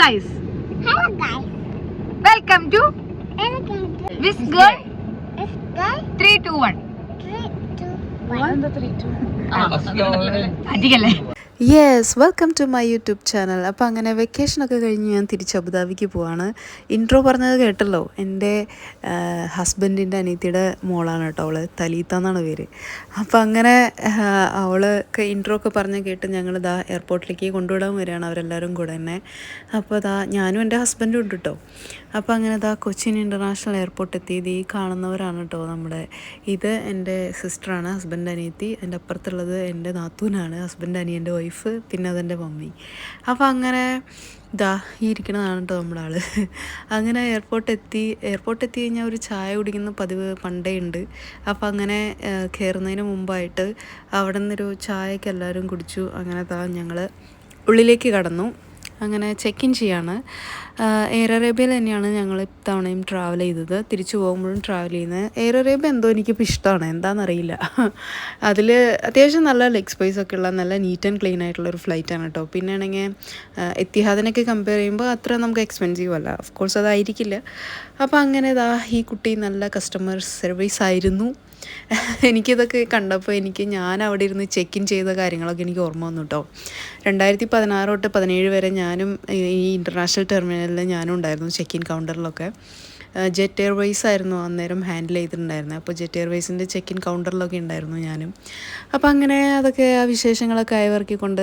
Guys Hello guys. Welcome to Welcome to This girl. Three two one Three, two, one. അധികല്ലേ yes welcome to my YouTube channel അപ്പോൾ അങ്ങനെ വെക്കേഷനൊക്കെ കഴിഞ്ഞ് ഞാൻ തിരിച്ച് അബുദാബിക്ക് പോവാണ്. ഇൻട്രോ പറഞ്ഞത് കേട്ടല്ലോ. എന്റെ ഹസ്ബൻഡിന്റെ അനിയത്തിയുടെ മോളാണ് കേട്ടോ അവൾ തലീത്ത എന്നാണ് പേര്. അപ്പോൾ അങ്ങനെ അവൾക്ക് ഇൻട്രോ ഒക്കെ പറഞ്ഞ് കേട്ട് ഞങ്ങൾ ഇതാ എയർപോർട്ടിലേക്ക് കൊണ്ടുവിടാൻ വരികയാണ് അവരെല്ലാവരും കൂടെ തന്നെ. അപ്പോൾ ഇതാ ഞാനും എന്റെ ഹസ്ബൻഡും ഉണ്ട് കേട്ടോ. അപ്പോൾ അങ്ങനെ ഇതാ കൊച്ചിൻ ഇന്റർനാഷണൽ എയർപോർട്ട് എത്തിയത് ഈ കാണുന്നവരാണ് കേട്ടോ നമ്മുടെ. ഇത് എന്റെ സിസ്റ്ററാണ് ഹസ്ബൻഡ് അനിയത്തി. എന്റെ അപ്പുറത്തുള്ളത് എന്റെ നാത്തൂനാണ് ഹസ്ബൻഡ് അനിയന്റെ വൈഫ് പിന്നെ അതെന്റെ മമ്മി. അപ്പോൾ അങ്ങനെ ഇതാ ഈ ഇരിക്കണതാണ് കേട്ടോ നമ്മുടെ ആൾ അങ്ങനെ എയർപോർട്ട് എത്തി എയർപോർട്ട് എത്തി കഴിഞ്ഞാൽ ഒരു ചായ കുടിക്കുന്ന പതിവ് പണ്ടേ ഉണ്ട്. അപ്പോൾ അങ്ങനെ കയറുന്നതിന് മുമ്പായിട്ട് അവിടെ നിന്നൊരു ചായയൊക്കെ എല്ലാവരും കുടിച്ചു. അങ്ങനെ താ ഞങ്ങൾ ഉള്ളിലേക്ക് കടന്നു. അങ്ങനെ ചെക്ക് ഇൻ ചെയ്യാണ്. എയർ അറേബ്യയിൽ തന്നെയാണ് ഞങ്ങൾ ഇത്തവണയും ട്രാവൽ ചെയ്തത്. തിരിച്ചു പോകുമ്പോഴും ട്രാവൽ ചെയ്യുന്നത്. എയർ അറേബ്യ എന്തോ എനിക്കിപ്പോൾ ഇഷ്ടമാണ് എന്താണെന്നറിയില്ല അതിൽ അത്യാവശ്യം നല്ല ലെഗ് സ്പേസ് ഒക്കെ ഉള്ള നല്ല നീറ്റ് ആൻഡ് ക്ലീൻ ആയിട്ടുള്ള ഒരു ഫ്ലൈറ്റ് ആണ് കേട്ടോ പിന്നെ ആണെങ്കിൽ എത്തിഹാദിനൊക്കെ കമ്പയർ ചെയ്യുമ്പോൾ അത്ര നമുക്ക് എക്സ്പെൻസീവ് അല്ല. ഓഫ് കോഴ്സ് അതായിരിക്കില്ല. അപ്പോൾ അങ്ങനെ ഇതാ ഈ കുട്ടി നല്ല കസ്റ്റമർ സർവീസ് ആയിരുന്നു. എനിക്കിതൊക്കെ കണ്ടപ്പോൾ എനിക്ക് ഞാൻ അവിടെ ഇരുന്ന് ചെക്ക് ഇൻ ചെയ്ത കാര്യങ്ങളൊക്കെ എനിക്ക് ഓർമ്മ വന്നു കേട്ടോ രണ്ടായിരത്തി പതിനാറ് തൊട്ട് പതിനേഴ് വരെ ഞാനും ഈ ഇന്റർനാഷണൽ ടെർമിനലിൽ ഞാനും ഉണ്ടായിരുന്നു ചെക്ക് ഇൻ കൗണ്ടറിലൊക്കെ ജെറ്റ് എയർവേസ് ആയിരുന്നു അന്നേരം ഹാൻഡിൽ ചെയ്തിട്ടുണ്ടായിരുന്നത് അപ്പോൾ ജെറ്റ് എയർവേസിന്റെ ചെക്ക് ഇൻ കൗണ്ടറിലൊക്കെ ഉണ്ടായിരുന്നു ഞാനും. അപ്പോൾ അങ്ങനെ അതൊക്കെ ആ വിശേഷങ്ങളൊക്കെ അയവർക്കിക്കൊണ്ട്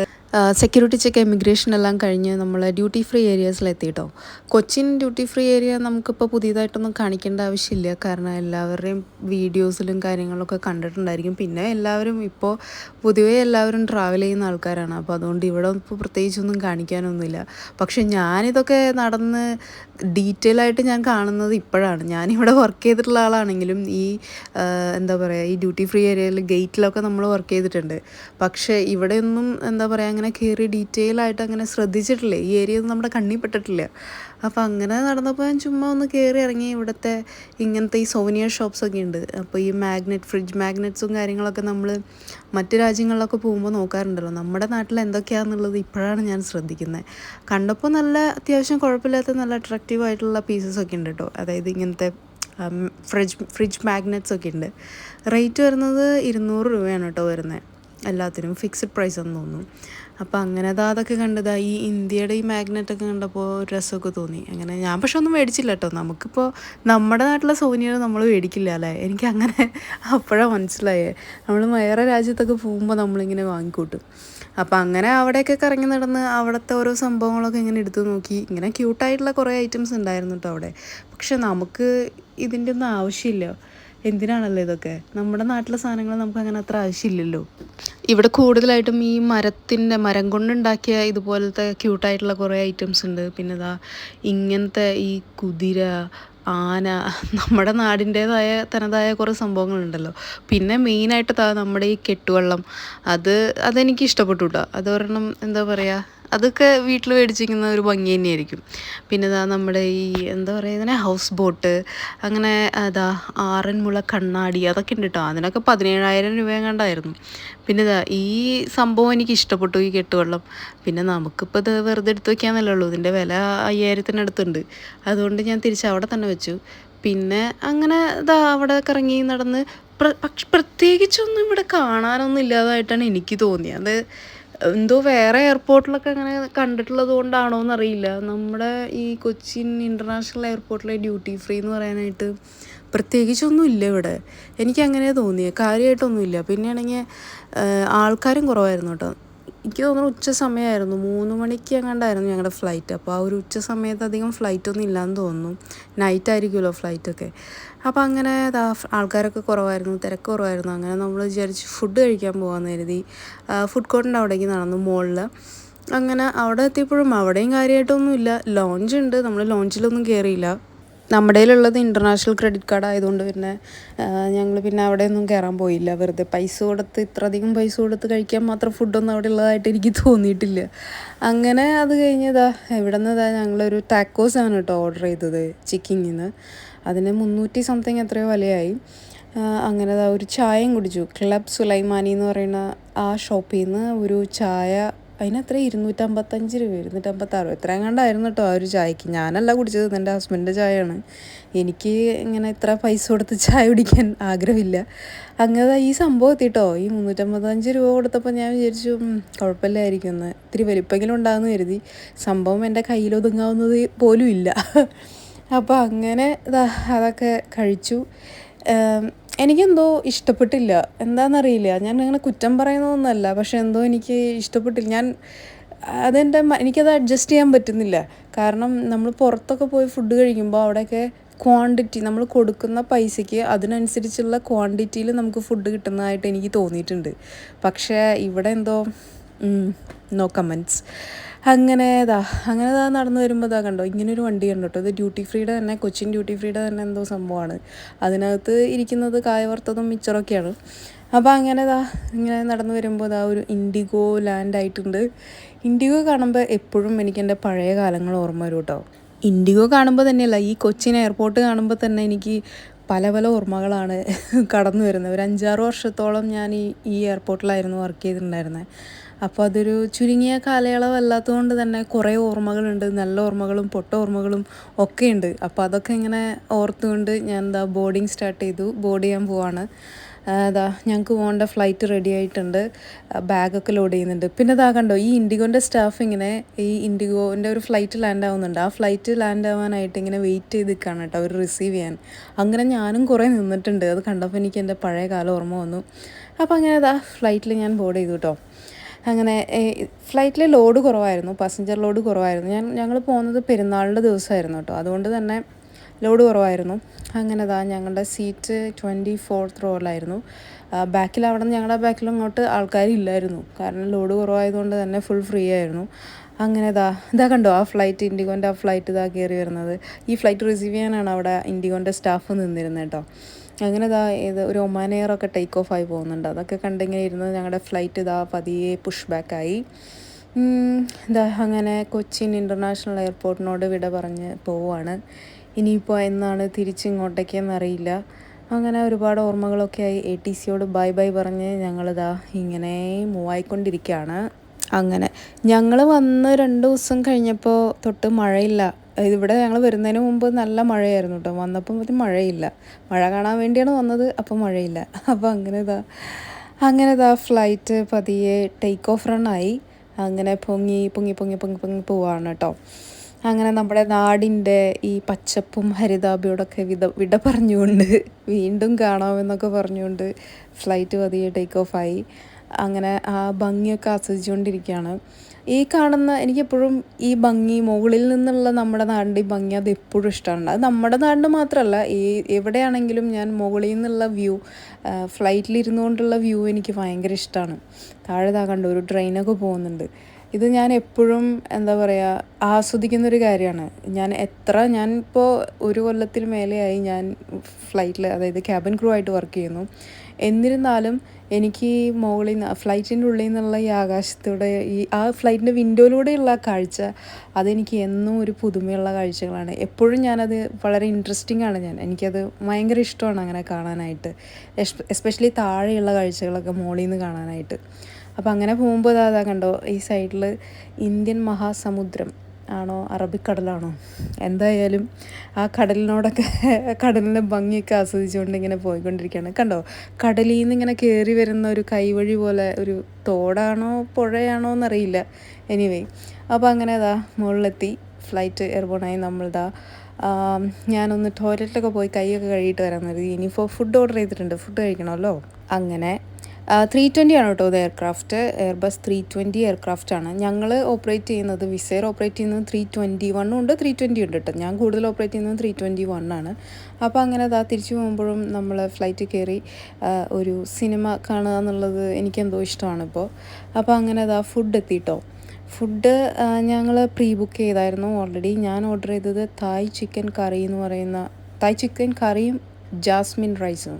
സെക്യൂരിറ്റി ചെക്ക് എമിഗ്രേഷൻ എല്ലാം കഴിഞ്ഞ് നമ്മൾ ഡ്യൂട്ടി ഫ്രീ ഏരിയാസിലെത്തി കേട്ടോ കൊച്ചിൻ ഡ്യൂട്ടി ഫ്രീ ഏരിയ നമുക്കിപ്പോൾ പുതിയതായിട്ടൊന്നും കാണിക്കേണ്ട ആവശ്യമില്ല. കാരണം എല്ലാവരുടെയും വീഡിയോസിലും കാര്യങ്ങളൊക്കെ കണ്ടിട്ടുണ്ടായിരിക്കും. പിന്നെ എല്ലാവരും ഇപ്പോൾ പൊതുവേ എല്ലാവരും ട്രാവൽ ചെയ്യുന്ന ആൾക്കാരാണ്. അപ്പോൾ അതുകൊണ്ട് ഇവിടെ ഇപ്പോൾ പ്രത്യേകിച്ചൊന്നും കാണിക്കാനൊന്നുമില്ല. പക്ഷെ ഞാനിതൊക്കെ നടന്ന് ഡീറ്റെയിൽ ആയിട്ട് ഞാൻ കാണുന്നത് ഇപ്പോഴാണ്. ഞാനിവിടെ വർക്ക് ചെയ്തിട്ടുള്ള ആളാണെങ്കിലും ഈ എന്താ പറയുക ഈ ഡ്യൂട്ടി ഫ്രീ ഏരിയയിൽ ഗേറ്റിലൊക്കെ നമ്മൾ വർക്ക് ചെയ്തിട്ടുണ്ട്. പക്ഷേ ഇവിടെയൊന്നും എന്താ പറയുക അങ്ങനെ കയറി ഡീറ്റെയിൽ ആയിട്ട് അങ്ങനെ ശ്രദ്ധിച്ചിട്ടില്ല? ഈ ഏരിയ ഒന്നും നമ്മുടെ കണ്ണിൽ പെട്ടിട്ടില്ല. അപ്പോൾ അങ്ങനെ നടന്നപ്പോൾ ഞാൻ ചുമ്മാ ഒന്ന് കയറി ഇറങ്ങി. ഇവിടുത്തെ ഇങ്ങനത്തെ ഈ സോനിയർ ഷോപ്സ് ഒക്കെ ഉണ്ട്. അപ്പോൾ ഈ മാഗ്നറ്റ് ഫ്രിഡ്ജ് മാഗ്നറ്റ്സും കാര്യങ്ങളൊക്കെ നമ്മൾ മറ്റ് രാജ്യങ്ങളിലൊക്കെ പോകുമ്പോൾ നോക്കാറുണ്ടല്ലോ. നമ്മുടെ നാട്ടിൽ എന്തൊക്കെയാണെന്നുള്ളത് ഇപ്പോഴാണ് ഞാൻ ശ്രദ്ധിക്കുന്നത്. കണ്ടപ്പോൾ നല്ല അത്യാവശ്യം കുഴപ്പമില്ലാത്ത നല്ല അട്രാക്റ്റീവ് ആയിട്ടുള്ള പീസസ് ഒക്കെ ഉണ്ട് കേട്ടോ. അതായത് ഇങ്ങനത്തെ ഫ്രിഡ്ജ് ഫ്രിഡ്ജ് മാഗ്നറ്റ്സ് ഒക്കെ ഉണ്ട്. റേറ്റ് വരുന്നത് ഇരുന്നൂറ് രൂപയാണ് കേട്ടോ വരുന്നത്. എല്ലാത്തിനും ഫിക്സഡ് പ്രൈസ് എന്ന് തോന്നുന്നു. അപ്പോൾ അങ്ങനെ അതാ അതൊക്കെ കണ്ടതാ ഈ ഇന്ത്യയുടെ ഈ മാഗ്നറ്റ് ഒക്കെ കണ്ടപ്പോൾ ഒരു രസമൊക്കെ തോന്നി. അങ്ങനെ ഞാൻ പക്ഷെ ഒന്നും മേടിച്ചില്ല കേട്ടോ നമുക്കിപ്പോൾ നമ്മുടെ നാട്ടിലെ സോനിയർ നമ്മൾ മേടിക്കില്ല അല്ലേ? എനിക്ക് അങ്ങനെ അപ്പോഴാണ് മനസ്സിലായേ. നമ്മൾ വേറെ രാജ്യത്തൊക്കെ പോകുമ്പോൾ നമ്മളിങ്ങനെ വാങ്ങിക്കൂട്ടും. അപ്പോൾ അങ്ങനെ അവിടെയൊക്കെ കറങ്ങി നടന്ന് അവിടുത്തെ ഓരോ സംഭവങ്ങളൊക്കെ ഇങ്ങനെ എടുത്തു നോക്കി. ഇങ്ങനെ ക്യൂട്ടായിട്ടുള്ള കുറേ ഐറ്റംസ് ഉണ്ടായിരുന്നു കേട്ടോ അവിടെ. പക്ഷെ നമുക്ക് ഇതിന്റെ ഒന്നും ആവശ്യമില്ല. എന്തിനാണല്ലോ ഇതൊക്കെ? നമ്മുടെ നാട്ടിലെ സാധനങ്ങൾ നമുക്ക് അങ്ങനെ അത്ര ആവശ്യമില്ലല്ലോ. ഇവിടെ കൂടുതലായിട്ടും ഈ മരത്തിന്റെ മരം കൊണ്ടുണ്ടാക്കിയ ഇതുപോലത്തെ ക്യൂട്ടായിട്ടുള്ള കുറേ ഐറ്റംസ് ഉണ്ട്. പിന്നെ ഇതാ ഇങ്ങനത്തെ ഈ കുതിര ആന നമ്മുടെ നാടിന്റേതായ തനതായ കുറേ സംഭവങ്ങളുണ്ടല്ലോ. പിന്നെ മെയിനായിട്ട് നമ്മുടെ ഈ കെട്ടുവള്ളം. അത് അതെനിക്ക് ഇഷ്ടപ്പെട്ടു കേട്ടോ അത് ഒരെണ്ണം എന്താ പറയുക അതൊക്കെ വീട്ടിൽ മേടിച്ചിരിക്കുന്ന ഒരു ഭംഗി തന്നെയായിരിക്കും. പിന്നെ ഇതാ നമ്മുടെ ഈ എന്താ പറയുക ഇതിനെ ഹൗസ് ബോട്ട് അങ്ങനെ അതാ ആറന്മുള കണ്ണാടി അതൊക്കെ ഉണ്ട് കേട്ടോ അതിനൊക്കെ പതിനേഴായിരം രൂപ കണ്ടായിരുന്നു. പിന്നെ ഇതാ ഈ സംഭവം എനിക്ക് ഇഷ്ടപ്പെട്ടു ഈ കെട്ടുവെള്ളം. പിന്നെ നമുക്കിപ്പോൾ ഇത് വെറുതെ എടുത്ത് വയ്ക്കാന്നല്ലേ ഉള്ളൂ. ഇതിന്റെ വില അയ്യായിരത്തിനടുത്തുണ്ട്. അതുകൊണ്ട് ഞാൻ തിരിച്ച് അവിടെ തന്നെ വെച്ചു. പിന്നെ അങ്ങനെ ഇതാ അവിടെ കറങ്ങി നടന്ന് പക്ഷെ പ്രത്യേകിച്ചൊന്നും ഇവിടെ കാണാനൊന്നും ഇല്ലാതായിട്ടാണ് എനിക്ക് തോന്നിയത്. അത് എന്തോ വേറെ എയർപോർട്ടിലൊക്കെ അങ്ങനെ കണ്ടിട്ടുള്ളത് കൊണ്ടാണോ എന്നറിയില്ല നമ്മുടെ ഈ കൊച്ചിൻ ഇന്റർനാഷണൽ എയർപോർട്ടിലെ ഡ്യൂട്ടി ഫ്രീ എന്ന് പറയാനായിട്ട് പ്രത്യേകിച്ചൊന്നും ഇല്ല ഇവിടെ. എനിക്ക് അങ്ങനെ തോന്നിയത് കാര്യമായിട്ടൊന്നുമില്ല പിന്നെയാണെങ്കിൽ ആൾക്കാരും കുറവായിരുന്നു കേട്ടോ. എനിക്ക് തോന്നുന്നു ഉച്ച സമയമായിരുന്നു. മൂന്ന് മണിക്ക് എങ്ങാണ്ടായിരുന്നു ഞങ്ങളുടെ ഫ്ലൈറ്റ് അപ്പോൾ ആ ഒരു ഉച്ച സമയത്ത് അധികം ഫ്ലൈറ്റൊന്നും ഇല്ലയെന്ന് തോന്നുന്നു. നൈറ്റ് ആയിരിക്കുമല്ലോ ഫ്ലൈറ്റൊക്കെ അപ്പോൾ അങ്ങനെ ആൾക്കാരൊക്കെ കുറവായിരുന്നു തിരക്ക് കുറവായിരുന്നു. അങ്ങനെ നമ്മൾ വിചാരിച്ച് ഫുഡ് കഴിക്കാൻ പോകാമെന്ന് കരുതി. ഫുഡ് കോർട്ടിന്റെ അവിടേക്ക് നടന്നു മുകളിൽ അങ്ങനെ അവിടെ എത്തിയപ്പോഴും അവിടെയും കാര്യമായിട്ടൊന്നുമില്ല. ലോഞ്ച് ഉണ്ട്. നമ്മൾ ലോഞ്ചിലൊന്നും കയറിയില്ല നമ്മുടെ കയ്യിലുള്ളത് ഇന്റർനാഷണൽ ക്രെഡിറ്റ് കാർഡ് ആയതുകൊണ്ട് പിന്നെ ഞങ്ങൾ പിന്നെ അവിടെയൊന്നും കയറാൻ പോയില്ല. വെറുതെ പൈസ കൊടുത്ത് ഇത്രയധികം പൈസ കൊടുത്ത് കഴിക്കാൻ മാത്രം ഫുഡൊന്നും അവിടെ ഉള്ളതായിട്ട് എനിക്ക് തോന്നിയിട്ടില്ല. അങ്ങനെ അത് കഴിഞ്ഞതാ ഇവിടെ നിന്ന് ഇതാ ഞങ്ങളൊരു ടാക്കോസാണ് കേട്ടോ ഓർഡർ ചെയ്തത് ചിക്കിങ്ങിൽ നിന്ന് അതിന് മുന്നൂറ്റി സംതിങ് എത്രയോ വിലയായി. അങ്ങനെ ഒരു ചായയും കുടിച്ചു. ക്ലബ് സുലൈമാനി എന്ന് പറയുന്ന ആ ഷോപ്പിൽ നിന്ന് ഒരു ചായ അതിന് എത്ര ഇരുന്നൂറ്റമ്പത്തഞ്ച് രൂപ ഇരുന്നൂറ്റമ്പത്താറ്? എത്ര എങ്ങാണ്ടായിരുന്നു കേട്ടോ ആ ഒരു ചായക്ക്. ഞാനല്ല കുടിച്ചത് എന്റെ ഹസ്ബൻഡിന്റെ ചായയാണ്. എനിക്ക് ഇങ്ങനെ ഇത്ര പൈസ കൊടുത്ത് ചായ കുടിക്കാൻ ആഗ്രഹമില്ല. അങ്ങനെ ഈ സംഭവം എത്തി എത്തിട്ടോ. ഈ മുന്നൂറ്റമ്പത്തഞ്ച് രൂപ കൊടുത്തപ്പോൾ ഞാൻ വിചാരിച്ചു "ഉം, കുഴപ്പമില്ലായിരിക്കും എന്ന്. ഇത്തിരി വലിപ്പെങ്കിലും ഉണ്ടാകുമെന്ന് കരുതി. സംഭവം എന്റെ കയ്യിലൊതുങ്ങാവുന്നത് പോലും ഇല്ല. അപ്പോൾ അങ്ങനെ അതൊക്കെ കഴിച്ചു. എനിക്കെന്തോ ഇഷ്ടപ്പെട്ടില്ല. എന്താണെന്നറിയില്ല ഞാൻ അങ്ങനെ കുറ്റം പറയുന്നതൊന്നുമല്ല. പക്ഷെ എന്തോ എനിക്ക് ഇഷ്ടപ്പെട്ടില്ല. ഞാൻ അതെന്റെ എനിക്കത് അഡ്ജസ്റ്റ് ചെയ്യാൻ പറ്റുന്നില്ല. കാരണം നമ്മൾ പുറത്തൊക്കെ പോയി ഫുഡ് കഴിക്കുമ്പോൾ അവിടെയൊക്കെ ക്വാണ്ടിറ്റി നമ്മൾ കൊടുക്കുന്ന പൈസയ്ക്ക് അതിനനുസരിച്ചുള്ള ക്വാണ്ടിറ്റിയിൽ നമുക്ക് ഫുഡ് കിട്ടുന്നതായിട്ട് എനിക്ക് തോന്നിയിട്ടുണ്ട്. പക്ഷേ ഇവിടെ എന്തോ നോ കമന്റ്സ് അങ്ങനെ ഇതാ അങ്ങനെ ഇതാ നടന്നു വരുമ്പോൾ ഇതാ കണ്ടോ ഇങ്ങനൊരു വണ്ടി ഉണ്ട് കേട്ടോ. ഇത് ഡ്യൂട്ടി ഫ്രീയുടെ തന്നെ കൊച്ചിൻ ഡ്യൂട്ടി ഫ്രീയുടെ തന്നെ എന്തോ സംഭവമാണ്. അതിനകത്ത് ഇരിക്കുന്നത് കായ വറുത്തതും മിച്ചറൊക്കെയാണ്. അപ്പോൾ അങ്ങനെ ഇതാ ഇങ്ങനെ നടന്നു വരുമ്പോൾ ഇതാ ഒരു ഇൻഡിഗോ ലാൻഡ് ആയിട്ടുണ്ട്. ഇൻഡിഗോ കാണുമ്പോൾ എപ്പോഴും എനിക്ക് എന്റെ പഴയ കാലങ്ങൾ ഓർമ്മ വരും കേട്ടോ. ഇൻഡിഗോ കാണുമ്പോൾ തന്നെയല്ല ഈ കൊച്ചിൻ എയർപോർട്ട് കാണുമ്പോൾ തന്നെ എനിക്ക് പല പല ഓർമ്മകളാണ് കടന്നു വരുന്നത്. ഒരു അഞ്ചാറ് വർഷത്തോളം ഞാൻ ഈ ഈ എയർപോർട്ടിലായിരുന്നു വർക്ക് ചെയ്തിട്ടുണ്ടായിരുന്നത് അപ്പോൾ അതൊരു ചുരുങ്ങിയ കാലയളവല്ലാത്തതുകൊണ്ട് തന്നെ കുറേ ഓർമ്മകളുണ്ട്. നല്ല ഓർമ്മകളും പൊട്ട ഓർമ്മകളും ഒക്കെ ഉണ്ട് അപ്പോൾ അതൊക്കെ ഇങ്ങനെ ഓർത്തുകൊണ്ട് ഞാൻ എന്താ ബോർഡിങ് സ്റ്റാർട്ട് ചെയ്തു. ബോർഡ് ചെയ്യാൻ പോവാണ്. അതാ ഞങ്ങൾക്ക് പോകേണ്ട ഫ്ലൈറ്റ് റെഡി ആയിട്ടുണ്ട്. ബാഗൊക്കെ ലോഡ് ചെയ്യുന്നുണ്ട്. പിന്നെ ഇതാ കണ്ടോ ഈ ഇൻഡിഗോന്റെ സ്റ്റാഫ് ഇങ്ങനെ ഈ ഇൻഡിഗോന്റെ ഒരു ഫ്ലൈറ്റ് ലാൻഡ് ആവുന്നുണ്ട്. ആ ഫ്ലൈറ്റ് ലാൻഡ് ആവാനായിട്ട് ഇങ്ങനെ വെയിറ്റ് ചെയ്ത് നിൽക്കുകയാണ് കേട്ടോ അവർ റിസീവ് ചെയ്യാൻ. അങ്ങനെ ഞാനും കുറേ നിന്നിട്ടുണ്ട്. അത് കണ്ടപ്പോൾ എനിക്ക് എന്റെ പഴയ കാലം ഓർമ്മ വന്നു. അപ്പോൾ അങ്ങനെ ഇതാ ഫ്ലൈറ്റിൽ ഞാൻ ബോർഡ് ചെയ്തു കേട്ടോ. അങ്ങനെ ഫ്ലൈറ്റിൽ ലോഡ് കുറവായിരുന്നു പാസഞ്ചർ ലോഡ് കുറവായിരുന്നു. ഞാൻ ഞങ്ങൾ പോകുന്നത് പെരുന്നാളിന്റെ ദിവസമായിരുന്നു കേട്ടോ. അതുകൊണ്ട് തന്നെ ലോഡ് കുറവായിരുന്നു. അങ്ങനെ ദാ ഞങ്ങളുടെ സീറ്റ് ട്വന്റി ഫോർത്ത് റോയിലായിരുന്നു. ബാക്കിൽ അവിടെ നിന്ന് ഞങ്ങളുടെ ബാക്കിൽ അങ്ങോട്ട് ആൾക്കാരില്ലായിരുന്നു കാരണം ലോഡ് കുറവായതുകൊണ്ട് തന്നെ ഫുൾ ഫ്രീ ആയിരുന്നു. അങ്ങനെ ഇതാ ഇതാ കണ്ടോ ആ ഫ്ലൈറ്റ് ഇൻഡിഗോന്റെ ആ ഫ്ലൈറ്റ് ഇതാ കയറി വരുന്നത്. ഈ ഫ്ലൈറ്റ് റിസീവ് ചെയ്യാനാണ് അവിടെ ഇൻഡിഗോന്റെ സ്റ്റാഫ് നിന്നിരുന്നത് കേട്ടോ. അങ്ങനെ ഇതാ ഇത് ഒരു ഒമാൻ എയർ ഒക്കെ ടേക്ക് ഓഫ് ആയി പോകുന്നുണ്ട്. അതൊക്കെ കണ്ടിങ്ങനെ ഇരുന്ന് ഞങ്ങളുടെ ഫ്ലൈറ്റ് ഇതാ പതിയെ പുഷ് ബാക്കായി ഇതാ അങ്ങനെ കൊച്ചിൻ ഇന്റർനാഷണൽ എയർപോർട്ടിനോട് വിട പറഞ്ഞ് പോവുകയാണ് ഇനിയിപ്പോൾ എന്നാണ് തിരിച്ചിങ്ങോട്ടേക്കെന്ന് അറിയില്ല അങ്ങനെ ഒരുപാട് ഓർമ്മകളൊക്കെ ആയി. എ ടി സിയോട് ബൈ ബൈ പറഞ്ഞ് ഞങ്ങളിതാ ഇങ്ങനെ മൂവ് ആയിക്കൊണ്ടിരിക്കുകയാണ് അങ്ങനെ. ഞങ്ങൾ വന്ന് രണ്ട് ദിവസം കഴിഞ്ഞപ്പോൾ തൊട്ട് മഴയില്ല. ഇവിടെ ഞങ്ങൾ വരുന്നതിന് മുമ്പ് നല്ല മഴയായിരുന്നു കേട്ടോ വന്നപ്പോൾ മഴയില്ല. മഴ കാണാൻ വേണ്ടിയാണ് വന്നത് അപ്പോൾ മഴയില്ല. അപ്പോൾ അങ്ങനെ ഇതാ അങ്ങനെ ഇതാ ഫ്ലൈറ്റ് പതിയെ ടേക്ക് ഓഫ് റണ്ണായി അങ്ങനെ പൊങ്ങി പൊങ്ങി പൊങ്ങി പൊങ്ങി പൊങ്ങി പോവാണ് കേട്ടോ അങ്ങനെ നമ്മുടെ നാടിന്റെ ഈ പച്ചപ്പും ഹരിതാഭയോടൊക്കെ വിത വിട പറഞ്ഞുകൊണ്ട് വീണ്ടും കാണാമെന്നൊക്കെ പറഞ്ഞുകൊണ്ട് ഫ്ലൈറ്റ് പതിയെ ടേക്ക് ഓഫായി അങ്ങനെ ആ ഭംഗിയൊക്കെ ആസ്വദിച്ചുകൊണ്ടിരിക്കുകയാണ്. ഈ കാണുന്ന എനിക്കെപ്പോഴും ഈ ഭംഗി മുകളിൽ നിന്നുള്ള നമ്മുടെ നാടിന്റെ ഈ ഭംഗി അത് എപ്പോഴും ഇഷ്ടമാണ്. അത് നമ്മുടെ നാടിന് മാത്രമല്ല ഈ എവിടെയാണെങ്കിലും ഞാൻ മുകളിൽ നിന്നുള്ള വ്യൂ ഫ്ലൈറ്റിൽ ഇരുന്നുകൊണ്ടുള്ള വ്യൂ എനിക്ക് ഭയങ്കര ഇഷ്ടമാണ്. താഴെ താ കണ്ടു ഒരു ട്രെയിനൊക്കെ പോകുന്നുണ്ട്. ഇത് ഞാൻ എപ്പോഴും എന്താ പറയുക ആസ്വദിക്കുന്ന ഒരു കാര്യമാണ്. ഞാൻ എത്ര ഞാൻ ഇപ്പോൾ ഒരു കൊല്ലത്തിൽ മേലെയായി ഞാൻ ഫ്ലൈറ്റിൽ അതായത് ക്യാബിൻ ക്രൂ ആയിട്ട് വർക്ക് ചെയ്യുന്നു. എന്നിരുന്നാലും എനിക്ക് മുകളിൽ നിന്ന് ഫ്ലൈറ്റിന്റെ ഉള്ളിൽ നിന്നുള്ള ഈ ആകാശത്തൂടെ ഈ ആ ഫ്ലൈറ്റിന്റെ വിൻഡോയിലൂടെയുള്ള കാഴ്ച അതെനിക്ക് എന്നും ഒരു പുതുമയുള്ള കാഴ്ചകളാണ്. എപ്പോഴും ഞാനത് വളരെ ഇൻട്രസ്റ്റിംഗ് ആണ് ഞാൻ. എനിക്കത് ഭയങ്കര ഇഷ്ടമാണ് അങ്ങനെ കാണാനായിട്ട്. എസ്പെഷ്യലി താഴെയുള്ള കാഴ്ചകളൊക്കെ മുകളിൽ നിന്ന് കാണാനായിട്ട്. അപ്പോൾ അങ്ങനെ പോകുമ്പോൾ അതാ കണ്ടോ ഈ സൈഡിൽ ഇന്ത്യൻ മഹാസമുദ്രം. ആണോ? അറബിക്കടലാണോ? എന്തായാലും ആ കടലിനോടൊക്കെ കടലിന്റെ ഭംഗിയൊക്കെ ആസ്വദിച്ചുകൊണ്ട് ഇങ്ങനെ പോയിക്കൊണ്ടിരിക്കുകയാണ്. കണ്ടോ? കടലിൽ നിന്ന് ഇങ്ങനെ കയറി വരുന്ന ഒരു കൈവഴി പോലെ ഒരു തോടാണോ പുഴയാണോ എന്നറിയില്ല. എനിവേ അപ്പോൾ അങ്ങനെ അതാ മുകളിലെത്തി. ഫ്ലൈറ്റ് എയർബോണായി നമ്മളിതാ ഞാനൊന്ന് ടോയ്ലറ്റിലൊക്കെ പോയി കൈയൊക്കെ കഴുകിയിട്ട് വരാൻ കരുതി. ഇനിയിപ്പോൾ ഫുഡ് ഓർഡർ ചെയ്തിട്ടുണ്ട്. ഫുഡ് കഴിക്കണമല്ലോ. അങ്ങനെ ത്രീ ട്വന്റി ആണ് കേട്ടോ ഇത് aircraft Airbus three twenty aircraft ആണ്. ഞങ്ങൾ ഓപ്പറേറ്റ് ചെയ്യുന്നത് വിസയർ ഓപ്പറേറ്റ് ചെയ്യുന്നത് ത്രീ ട്വന്റി വണ്ണും ഉണ്ട് ത്രീ ട്വന്റി ഉണ്ട് കേട്ടോ. ഞാൻ കൂടുതൽ ഓപ്പറേറ്റ് ചെയ്യുന്നത് ത്രീ ട്വന്റി വൺ ആണ്. അപ്പോൾ അങ്ങനെ അതാ തിരിച്ചു പോകുമ്പോഴും നമ്മൾ ഫ്ലൈറ്റ് കയറി ഒരു സിനിമ കാണുക എന്നുള്ളത് എനിക്കെന്തോ ഇഷ്ടമാണ് ഇപ്പോൾ അപ്പോൾ അങ്ങനെ അതാ ഫുഡ് എത്തിയിട്ടോ ഫുഡ് ഞങ്ങൾ പ്രീ ബുക്ക് ചെയ്തായിരുന്നു ഓൾറെഡി ഞാൻ ഓർഡർ ചെയ്തത് തായ് ചിക്കൻ കറി എന്ന് പറയുന്ന തായ് ചിക്കൻ കറിയും ജാസ്മിൻ റൈസും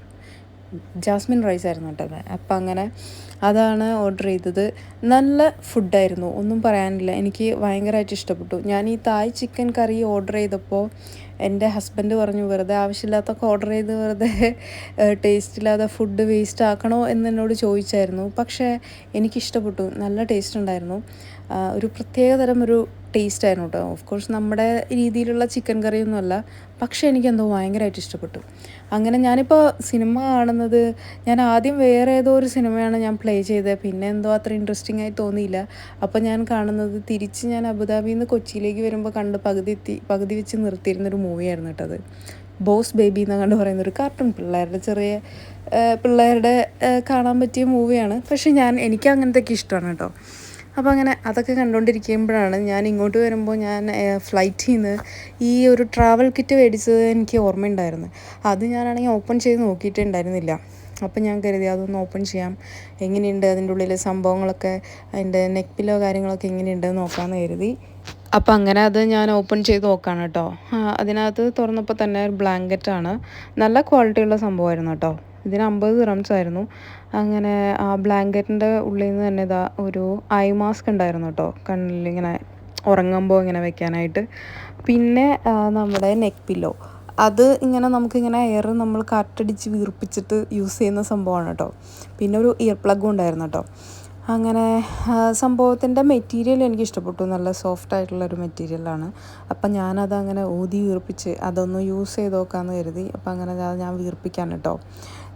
ജാസ്മിൻ റൈസ് ആയിരുന്നു കേട്ടത് അപ്പം അങ്ങനെ അതാണ് ഓർഡർ ചെയ്തത്. നല്ല ഫുഡായിരുന്നു ഒന്നും പറയാനില്ല. എനിക്ക് ഭയങ്കരമായിട്ട് ഇഷ്ടപ്പെട്ടു. ഞാൻ ഈ തായ് ചിക്കൻ കറി ഓർഡർ ചെയ്തപ്പോൾ എന്റെ ഹസ്ബൻഡ് പറഞ്ഞു വെറുതെ ആവശ്യമില്ലാത്തൊക്കെ ഓർഡർ ചെയ്ത് വെറുതെ ടേസ്റ്റ് ഇല്ലാതെ ഫുഡ് വേസ്റ്റ് ആക്കണോ? എന്ന് എന്നോട് ചോദിച്ചായിരുന്നു. പക്ഷേ എനിക്കിഷ്ടപ്പെട്ടു. നല്ല ടേസ്റ്റ് ഉണ്ടായിരുന്നു. ആ, പ്രത്യേക തരം ഒരു ടേസ്റ്റ് ആയിരുന്നു കേട്ടോ ഓഫ് കോഴ്സ് നമ്മുടെ രീതിയിലുള്ള ചിക്കൻ കറിയൊന്നുമല്ല പക്ഷേ എനിക്കെന്തോ ഭയങ്കരമായിട്ട് ഇഷ്ടപ്പെട്ടു. അങ്ങനെ ഞാനിപ്പോൾ സിനിമ കാണുന്നത് ഞാൻ ആദ്യം വേറെ ഏതോ ഒരു സിനിമയാണ് ഞാൻ പ്ലേ ചെയ്തത് പിന്നെ എന്തോ അത്ര ഇൻട്രസ്റ്റിംഗ് ആയി തോന്നിയില്ല. അപ്പോൾ ഞാൻ കാണുന്നത് തിരിച്ച് ഞാൻ അബുദാബിയിൽ നിന്ന് കൊച്ചിയിലേക്ക് വരുമ്പോൾ കണ്ട് പകുതി എത്തി പകുതി വെച്ച് നിർത്തിയിരുന്നൊരു മൂവിയായിരുന്നു കേട്ടത് ബോസ് ബേബി എന്നങ്ങാണ്ട് പറയുന്ന ഒരു കാർട്ടൂൺ പിള്ളേരുടെ ചെറിയ പിള്ളേരുടെ കാണാൻ പറ്റിയ മൂവിയാണ് പക്ഷേ ഞാൻ എനിക്ക് അങ്ങനത്തെയൊക്കെ ഇഷ്ടമാണ് കേട്ടോ അപ്പോൾ അങ്ങനെ അതൊക്കെ കണ്ടുകൊണ്ടിരിക്കുമ്പോഴാണ് ഞാൻ ഇങ്ങോട്ട് വരുമ്പോൾ ഞാൻ ഫ്ലൈറ്റിൽ നിന്ന് ഈ ഒരു ട്രാവൽ കിറ്റ് മേടിച്ചത് എനിക്ക് ഓർമ്മയുണ്ടായിരുന്നു. അത് ഞാനാണെങ്കിൽ ഓപ്പൺ ചെയ്ത് നോക്കിയിട്ടുണ്ടായിരുന്നില്ല. അപ്പം ഞാൻ കരുതി അതൊന്ന് ഓപ്പൺ ചെയ്യാം. എങ്ങനെയുണ്ട് അതിന്റെ ഉള്ളിൽ സംഭവങ്ങളൊക്കെ? അതിന്റെ നെക്ക് പില്ലോ കാര്യങ്ങളൊക്കെ എങ്ങനെയുണ്ട് നോക്കാമെന്ന് കരുതി. അപ്പം അങ്ങനെ അത് ഞാൻ ഓപ്പൺ ചെയ്ത് നോക്കാണ് കേട്ടോ. അതിനകത്ത് തുറന്നപ്പോൾ തന്നെ ഒരു ബ്ലാങ്കറ്റാണ് നല്ല ക്വാളിറ്റിയുള്ള സംഭവമായിരുന്നു കേട്ടോ. ഇതിന് അമ്പത് ഗ്രാംസ് ആയിരുന്നു. അങ്ങനെ ആ ബ്ലാങ്കറ്റിന്റെ ഉള്ളിൽ നിന്ന് തന്നെ ഇതാ ഒരു ഐ മാസ്ക് ഉണ്ടായിരുന്നു കേട്ടോ കണ്ണിലിങ്ങനെ ഉറങ്ങുമ്പോൾ ഇങ്ങനെ വെക്കാനായിട്ട്. പിന്നെ നമ്മുടെ നെക്ക് പില്ലോ അത് ഇങ്ങനെ നമുക്കിങ്ങനെ എയർ നമ്മൾ കാറ്റടിച്ച് വീർപ്പിച്ചിട്ട് യൂസ് ചെയ്യുന്ന സംഭവമാണ് കേട്ടോ പിന്നെ ഒരു ഇയർ പ്ലഗും ഉണ്ടായിരുന്നു കേട്ടോ അങ്ങനെ സംഭവത്തിന്റെ മെറ്റീരിയൽ എനിക്ക് ഇഷ്ടപ്പെട്ടു. നല്ല സോഫ്റ്റ് ആയിട്ടുള്ള ഒരു മെറ്റീരിയലാണ് അപ്പം ഞാനത് അങ്ങനെ ഊതി വീർപ്പിച്ച് അതൊന്ന് യൂസ് ചെയ്ത് നോക്കാമെന്ന് കരുതി. അപ്പം അങ്ങനെ അത് ഞാൻ വീർപ്പിക്കാൻ കേട്ടോ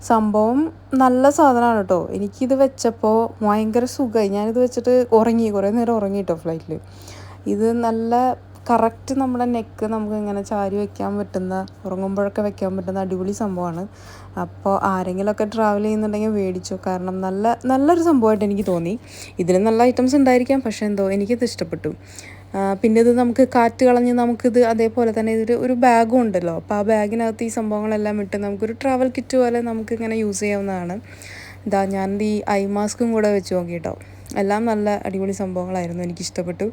സംഭവം നല്ല സാധനമാണ് കേട്ടോ. എനിക്കിത് വെച്ചപ്പോൾ ഭയങ്കര സുഖമായി ഞാനിത് വെച്ചിട്ട് ഉറങ്ങി. കുറേ നേരം ഉറങ്ങി കേട്ടോ ഫ്ലൈറ്റിൽ ഇത് നല്ല കറക്റ്റ് നമ്മുടെ നെക്ക് നമുക്ക് ഇങ്ങനെ ചാരി വെക്കാൻ പറ്റുന്ന ഉറങ്ങുമ്പോഴൊക്കെ വെക്കാൻ പറ്റുന്ന അടിപൊളി സംഭവമാണ്. അപ്പോൾ ആരെങ്കിലുമൊക്കെ ട്രാവൽ ചെയ്യുന്നുണ്ടെങ്കിൽ മേടിച്ചു. കാരണം നല്ല നല്ലൊരു സംഭവമായിട്ട് എനിക്ക് തോന്നി. ഇതിൽ നല്ല ഐറ്റംസ് ഉണ്ടായിരിക്കാം. പക്ഷേ എന്തോ എനിക്കിത് ഇഷ്ടപ്പെട്ടു. പിന്നെ ഇത് നമുക്ക് കാറ്റ് കളഞ്ഞ് നമുക്കിത് അതേപോലെ തന്നെ ഇതൊരു ഒരു ബാഗും ഉണ്ടല്ലോ. അപ്പോൾ ആ ബാഗിനകത്ത് ഈ സംഭവങ്ങളെല്ലാം ഇട്ട് നമുക്കൊരു ട്രാവൽ കിറ്റ് പോലെ നമുക്ക് ഇങ്ങനെ യൂസ് ചെയ്യാവുന്നതാണ്. ഇതാ ഞാൻ ഈ ഐ മാസ്കും കൂടെ വെച്ച് നോക്കിയിട്ടോ എല്ലാം നല്ല അടിപൊളി സംഭവങ്ങളായിരുന്നു എനിക്കിഷ്ടപ്പെട്ടു.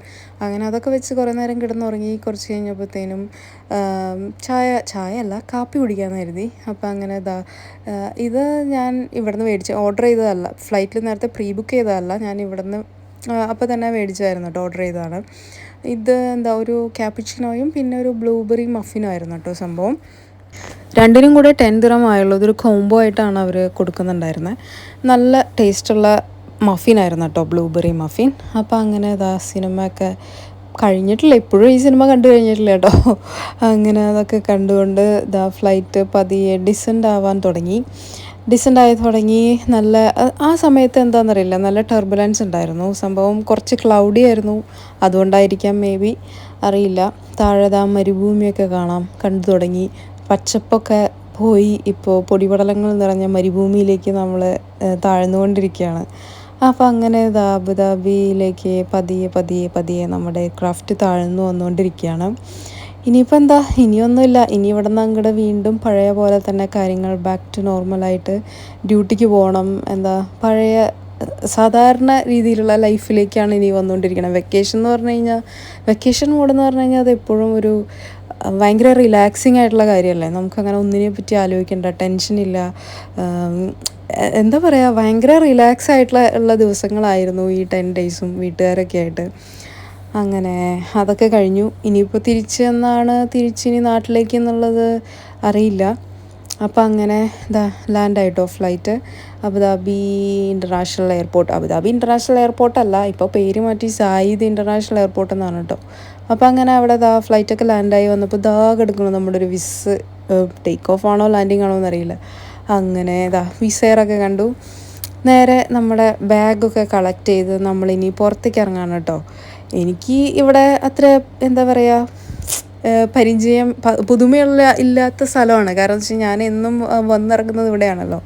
അങ്ങനെ അതൊക്കെ വെച്ച് കുറേ നേരം കിടന്നുറങ്ങി കുറച്ച് കഴിഞ്ഞപ്പോഴത്തേനും ചായ ചായ അല്ല കാപ്പി കുടിക്കാമെന്നായിരുന്നു കരുതി. അപ്പോൾ അങ്ങനെ ഇതാ ഇത് ഞാൻ ഇവിടുന്ന് മേടിച്ച ഓർഡർ ചെയ്തതല്ല ഫ്ലൈറ്റിൽ നേരത്തെ പ്രീ ബുക്ക് ചെയ്തതല്ല ഞാൻ ഇവിടുന്ന് അപ്പോൾ തന്നെ മേടിച്ചായിരുന്നു കേട്ടോ ഓർഡർ ചെയ്തതാണ്. ഇത് എന്താ ഒരു ക്യാപ്പിച്ചിനോയും പിന്നെ ഒരു ബ്ലൂബെറി മഫിനും ആയിരുന്നു കേട്ടോ സംഭവം. രണ്ടിനും കൂടെ ടെൻ ദിറം ആയുള്ളൂ ഇതൊരു കോംബോ ആയിട്ടാണ് അവർ കൊടുക്കുന്നുണ്ടായിരുന്നത് നല്ല ടേസ്റ്റുള്ള മഫിനായിരുന്നു കേട്ടോ ബ്ലൂബെറി മഫിൻ അപ്പോൾ അങ്ങനെ ഇതാ സിനിമയൊക്കെ കഴിഞ്ഞിട്ടില്ല. ഇപ്പോഴും ഈ സിനിമ കണ്ടു കഴിഞ്ഞിട്ടില്ല കേട്ടോ. അങ്ങനെ അതൊക്കെ കണ്ടുകൊണ്ട് ഇതാ ഫ്ലൈറ്റ് പതിയെ ഡിസെന്റ് ആവാൻ തുടങ്ങി. ഡിസെന്റ് ആയി തുടങ്ങി നല്ല ആ- സമയത്ത് എന്താണെന്നറിയില്ല നല്ല ടർബുലൻസ് ഉണ്ടായിരുന്നു. സംഭവം കുറച്ച് ക്ലൗഡി ആയിരുന്നു. അതുകൊണ്ടായിരിക്കാം മേ ബി അറിയില്ല. താഴെതാ മരുഭൂമിയൊക്കെ കാണാം. കണ്ടു തുടങ്ങി. പച്ചപ്പൊക്കെ പോയി. ഇപ്പോൾ പൊടിപടലങ്ങൾ നിറഞ്ഞ മരുഭൂമിയിലേക്ക് നമ്മൾ താഴ്ന്നുകൊണ്ടിരിക്കുകയാണ്. അപ്പോൾ അങ്ങനെ അബുദാബിയിലേക്ക് പതിയെ പതിയെ പതിയെ നമ്മുടെ ക്രാഫ്റ്റ് താഴ്ന്നു വന്നുകൊണ്ടിരിക്കുകയാണ്. ഇനിയിപ്പോൾ എന്താ ഇനിയൊന്നുമില്ല. ഇനി ഇവിടെ നിന്ന് അങ്ങോട്ട് വീണ്ടും പഴയ പോലെ തന്നെ കാര്യങ്ങൾ ബാക്ക് ടു നോർമലായിട്ട് ഡ്യൂട്ടിക്ക് പോകണം എന്താ? പഴയ സാധാരണ രീതിയിലുള്ള ലൈഫിലേക്കാണ് ഇനി വന്നുകൊണ്ടിരിക്കുന്നത് വെക്കേഷൻ എന്ന് പറഞ്ഞു കഴിഞ്ഞാൽ വെക്കേഷൻ മോഡെന്ന് പറഞ്ഞു കഴിഞ്ഞാൽ അത് എപ്പോഴും ഒരു ഭയങ്കര റിലാക്സിങ് ആയിട്ടുള്ള കാര്യമല്ലേ? നമുക്കങ്ങനെ ഒന്നിനെ പറ്റി ആലോചിക്കേണ്ട. ടെൻഷനില്ല എന്താ പറയുക ഭയങ്കര റിലാക്സ് ആയിട്ടുള്ള ഉള്ള ദിവസങ്ങളായിരുന്നു ഈ ടെൻ ഡേയ്സും വീട്ടുകാരൊക്കെ ആയിട്ട്. അങ്ങനെ അതൊക്കെ കഴിഞ്ഞു. ഇനിയിപ്പോൾ തിരിച്ച് എന്നാണ് തിരിച്ചിനി നാട്ടിലേക്ക് എന്നുള്ളത് അറിയില്ല. അപ്പോൾ അങ്ങനെ ഇതാ ലാൻഡ് ആയിട്ടോ flight Abu Dhabi international airport Abu Dhabi international എയർപോർട്ടല്ല ഇപ്പോൾ പേര് മാറ്റി സായിദ് ഇന്റർനാഷണൽ എയർപോർട്ട് എന്നാണ് കേട്ടോ അപ്പോൾ അങ്ങനെ അവിടെ ദാ ഫ്ലൈറ്റൊക്കെ ലാൻഡായി വന്നപ്പോൾ ദാ കിടക്കണം നമ്മുടെ ഒരു വിസ് ടേക്ക് ഓഫ് ആണോ ലാൻഡിങ് ആണോ എന്നറിയില്ല. അങ്ങനെ ഇതാ വിസയറൊക്കെ കണ്ടു. നേരെ നമ്മുടെ ബാഗൊക്കെ കളക്ട് ചെയ്ത് നമ്മളിനി പുറത്തേക്ക് ഇറങ്ങാണ് കേട്ടോ എനിക്ക് ഇവിടെ അത്ര എന്താ പറയുക പരിചയം പുതുമയുള്ള ഇല്ലാത്ത സ്ഥലമാണ്. കാരണം വെച്ചാൽ ഞാൻ എന്നും വന്നിറങ്ങുന്നത് ഇവിടെയാണല്ലോ.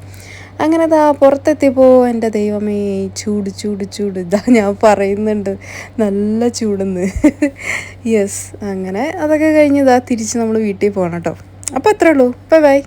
അങ്ങനെ അതാ പുറത്തെത്തിയപ്പോൾ എന്റെ ദൈവമേ ചൂട് ചൂട് ചൂട്. ഇതാ ഞാൻ പറയുന്നുണ്ട് നല്ല ചൂടെന്ന്. യെസ് അങ്ങനെ അതൊക്കെ കഴിഞ്ഞ് ഇതാ തിരിച്ച് നമ്മൾ വീട്ടിൽ പോകണം കേട്ടോ അപ്പോൾ അത്രേ ഉള്ളൂ. Bye bye